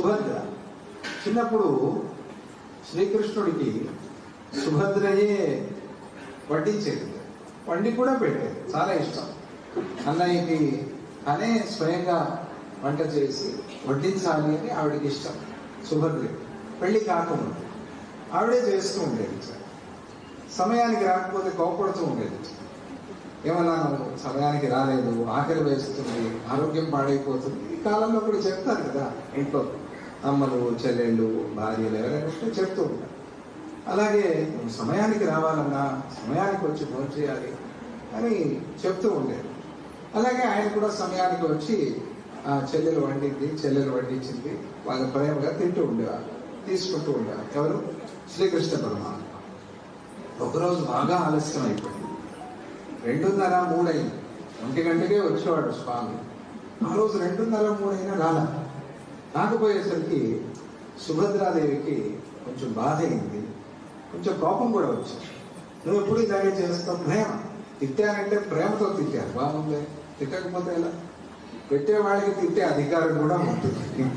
సుభద్ర. చిన్నప్పుడు శ్రీకృష్ణుడికి సుభద్రయే వడ్డించేది. వండి కూడా పెట్టేది. చాలా ఇష్టం. అన్నయ్యకి అనే స్వయంగా వంట చేసి వడ్డించాలి అని ఆవిడకి ఇష్టం. సుభద్ర పెళ్ళి కాకముందు ఆవిడే చేస్తూ ఉండేది. సమయానికి రాకపోతే కోపడుతూ ఉండేది. ఏమన్నా సమయానికి రాలేదు ఆకలి వేస్తుంది ఆరోగ్యం పాడైపోతుంది ఈ కాలంలో కూడా చెప్తారు కదా ఇంట్లో. అమ్మలు చెల్లెళ్ళు భార్యలు ఎవరైనా ఉంటే చెప్తూ ఉంటారు. అలాగే నువ్వు సమయానికి రావాలన్నా సమయానికి వచ్చి భోజనం చేయాలి అని చెప్తూ ఉండేది. అలాగే ఆయన కూడా సమయానికి వచ్చి ఆ చెల్లెలు వండింది చెల్లెలు వండించింది వాళ్ళ ప్రేమగా తింటూ ఉండేవారు తీసుకుంటూ ఉండేవారు. ఎవరు? శ్రీకృష్ణ పరమాత్మ. ఒకరోజు బాగా ఆలస్యం అయిపోయింది. రెండున్నర మూడైంది. ఒంటి గంటకే వచ్చేవాడు స్వామి. ఆ రోజు రెండున్నర మూడైనా రాలా. రాకపోయేసరికి సుభద్రాదేవికి కొంచెం బాధ అయింది కొంచెం కోపం కూడా వచ్చింది. నువ్వు ఎప్పుడు ఇలాగే చేస్తావు? ప్రేమ తిట్టానంటే ప్రేమతో తిట్టారు. బాగుంది. తిట్టకపోతే ఎలా? పెట్టేవాడికి తిట్టే అధికారం కూడా ఉంటుంది.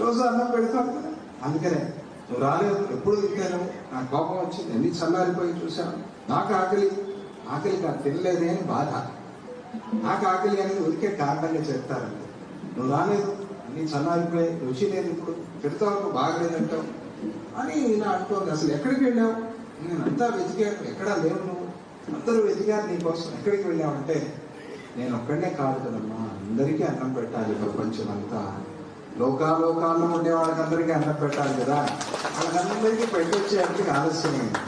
రోజు అన్నం పెడతావు కదా. అందుకనే నువ్వు రాలేదు. ఎప్పుడు తిట్టాను? నా కోపం వచ్చింది. ఎన్ని చల్లారిపోయి చూశాను? నాకు ఆకలి. ఆకలి కాదు తినలేదే అని బాధ. నాకు ఆకలి అనేది ఉరికే కారణంగా చెప్తారండి నువ్వు రాలేదు. అన్ని చల్లారిపోయి రుచి లేదు ఇప్పుడు పెడతావు బాగలేదంటావు అని ఇలా అంటోంది అసలు ఎక్కడికి వెళ్ళావు? నేను అంతా వెతికాను ఎక్కడా లేవు నువ్వు. అందరూ వెతికారు నీకోసం ఎక్కడికి వెళ్ళావంటే నేను ఒక్కడనే కాదు కదమ్మా అందరికీ అన్నం పెట్టాలి ప్రపంచం అంతా. లోకాలోకాల్లో ఉండే వాళ్ళకందరికీ అన్నం పెట్టాలి కదా. వాళ్ళకందరికీ పెట్టొచ్చేటికి ఆలస్యమైంది.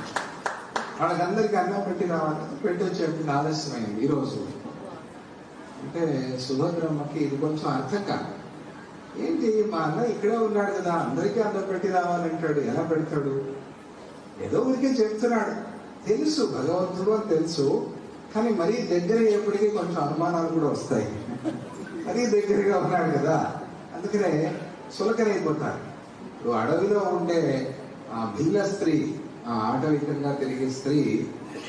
వాళ్ళకందరికీ అన్నం పెట్టి రావాలి పెట్టొచ్చేటికి ఆలస్యమైంది ఈరోజు. అంటే సుభద్రమ్మకి ఇది కొంచెం అర్థం కాదు. ఏంటి మా అన్న ఇక్కడే ఉన్నాడు కదా అందరికీ అన్నం పెట్టి రావాలంటాడు ఎలా పెడతాడు? ఏదో ఊరికే చెప్తున్నాడు. తెలుసు భగవంతుడు అని తెలుసు కానీ మరీ దగ్గర ఎప్పటికీ కొంచెం అనుమానాలు కూడా వస్తాయి. మరీ దగ్గరగా ఉన్నాడు కదా అందుకనే సులకనైపోతారు ఇప్పుడు అడవిలో ఉండే ఆ భీల స్త్రీ ఆ ఆటవికంగా తిరిగే స్త్రీ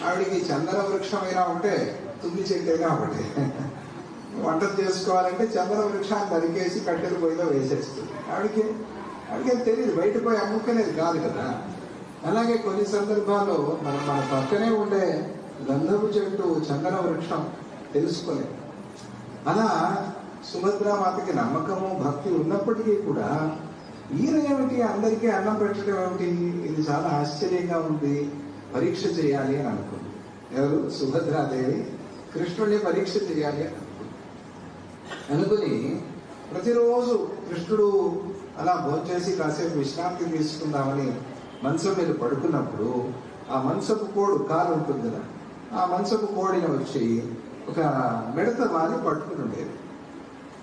ఆవిడికి చందన వృక్షమైనా ఉంటే తుమ్మి చెట్టైనా ఒకటే. వంట చేసుకోవాలంటే చందన వృక్షాన్ని నరికేసి కట్టెలు పొయ్యిలో వేసేస్తుంది. ఆవిడకి ఆవిడకి తెలియదు బయట పోయి అమ్ముకునేది కాదు కదా. అలాగే కొన్ని సందర్భాల్లో మనం మన పక్కనే ఉండే గంధపు చెట్టు చందన వృక్షం తెలుసుకోలేదు అలా సుభద్రామాతకి నమ్మకము భక్తి ఉన్నప్పటికీ కూడా ఈయన ఏమిటి అందరికీ అన్నం పెట్టడం ఏమిటి? ఇది చాలా ఆశ్చర్యంగా ఉంది. పరీక్ష చేయాలి అని అనుకుంది. ఎవరు? సుభద్రాదేవి. కృష్ణుడిని పరీక్ష చేయాలి అని అనుకుని ప్రతిరోజు కృష్ణుడు అలా భోంచేసి కాసేపు విశ్రాంతి తీసుకుందామని మంచం మీద పడుకున్నప్పుడు ఆ మంచపు కోడు కాలు ఉంటుంది కదా ఆ మంచపు కోడిని వచ్చి ఒక మిడత మాది పట్టుకుని ఉండేది.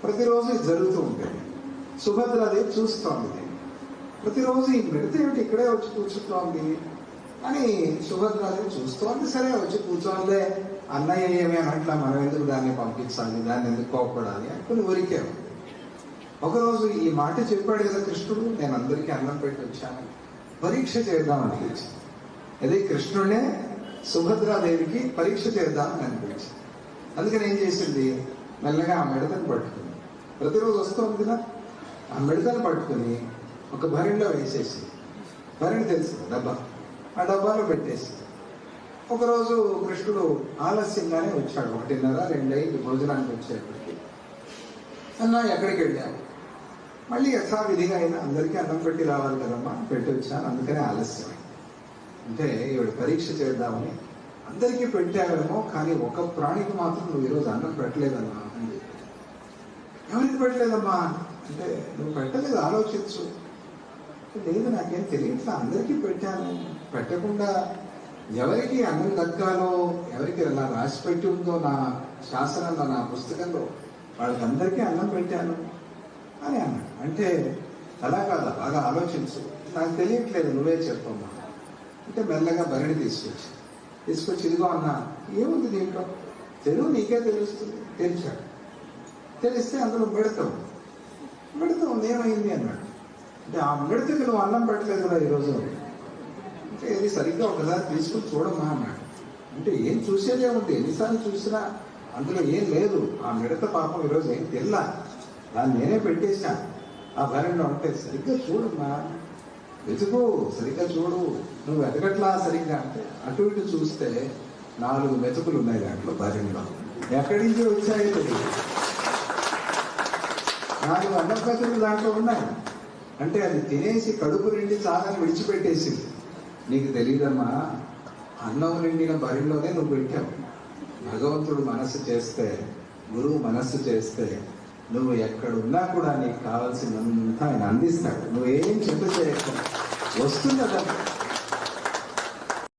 ప్రతిరోజు ఇది జరుగుతూ ఉండేది. సుభద్రాదేవి చూస్తోంది. ప్రతిరోజు ఈ మిడత ఏమిటి ఇక్కడే వచ్చి కూర్చుంటోంది అని సుభద్రాదేవి చూస్తోంది. సరే వచ్చి కూర్చోందే అన్నయ్య ఏమి అట్లా మనం ఎందుకు దాన్ని పంపించాలి? దాన్ని ఎందుకు కోపడాలి అనుకుని ఊరికే ఒకరోజు ఈ మాట చెప్పాడు కదా కృష్ణుడు నేను అందరికీ అన్నం పెట్టి వచ్చాను పరీక్ష చేద్దాం అనిపించింది. అదే కృష్ణుడే సుభద్రాదేవికి పరీక్ష చేద్దామని అనిపించింది. అందుకని ఏం చేసింది? మెల్లగా ఆ మిడతను పట్టుకుంది. ప్రతిరోజు వస్తుంది కదా ఆ మిడతను పట్టుకుని ఒక భరిణిలో వేసేసి భరిణి తెలుసు డబ్బా. ఆ డబ్బాలో పెట్టేసి ఒకరోజు కృష్ణుడు ఆలస్యంగానే వచ్చాడు. ఒకటిన్నర రెండైదు భోజనానికి వచ్చేప్పటికి అన్న ఎక్కడికి వెళ్ళావు మళ్ళీ యథావిధిగా అయినా అందరికీ అన్నం పెట్టి రావాలి కదమ్మా పెట్టి వచ్చాను అందుకనే ఆలస్యం అంటే ఈవిడ పరీక్ష చేద్దామని అందరికీ పెట్టావేమో కానీ ఒక ప్రాణికి మాత్రం నువ్వు ఈరోజు అన్నం పెట్టలేదమ్మా అని చెప్పి. ఎవరికి పెట్టలేదమ్మా? అంటే నువ్వు పెట్టలేదు ఆలోచించు. లేదు నాకేం తెలియట్లా అందరికీ పెట్టాను. పెట్టకుండా ఎవరికి అన్నం దక్కాలో ఎవరికి అలా రాసి పెట్టి ఉందో నా శాసనంలో నా పుస్తకంలో వాళ్ళకందరికీ అన్నం పెట్టాను. అని అన్నాడు అంటే అలా కాదు బాగా ఆలోచించు. నాకు తెలియట్లేదు నువ్వే చెప్పమ్మా. అంటే మెల్లగా బరిని తీసుకొచ్చి. తీసుకొచ్చి ఇదిగో అన్నా ఏముంది దీంట్లో? తెలుగు నీకే తెలుస్తుంది తెలిసాడు తెలిస్తే అందులో పెడతావు మిడతావు ఏమైంది అన్నాడు. అంటే ఆ మిడతకి నువ్వు అన్నం పెట్టలేదు కదా ఈరోజు? అంటే ఇది సరిగ్గా ఒకసారి తీసుకుని చూడమ్మా అన్నాడు. అంటే ఏం చూసేదే ఉంది ఎన్నిసార్లు చూసినా అందులో ఏం లేదు. ఆ మిడత పాపం ఈరోజు ఏం తెల్ల. దాన్ని నేనే పెట్టేశాను ఆ భార్యలో ఉంటే సరిగ్గా చూడమ్మా. వెతుకు సరిగ్గా చూడు. నువ్వు వెతకట్లా సరిగ్గా? అంటే అటు ఇటు చూస్తే నాలుగు మెతుకులు ఉన్నాయి దాంట్లో భార్యలో ఎక్కడి నుంచి వచ్చాయి నాలుగు నాలుగు అన్నపత్రులు దాంట్లో ఉన్నాయి. అంటే అది తినేసి కడుపు నిండి చాలా విడిచిపెట్టేసింది. నీకు తెలియదమ్మా అన్నం నిండిన బరిలోనే నువ్వు పెట్టావు భగవంతుడు మనస్సు చేస్తే గురువు మనస్సు చేస్తే నువ్వు ఎక్కడున్నా కూడా నీకు కావాల్సినంత ఆయన అందిస్తాడు. నువ్వేం చెప్పు చేయకుండా వస్తుంది కదా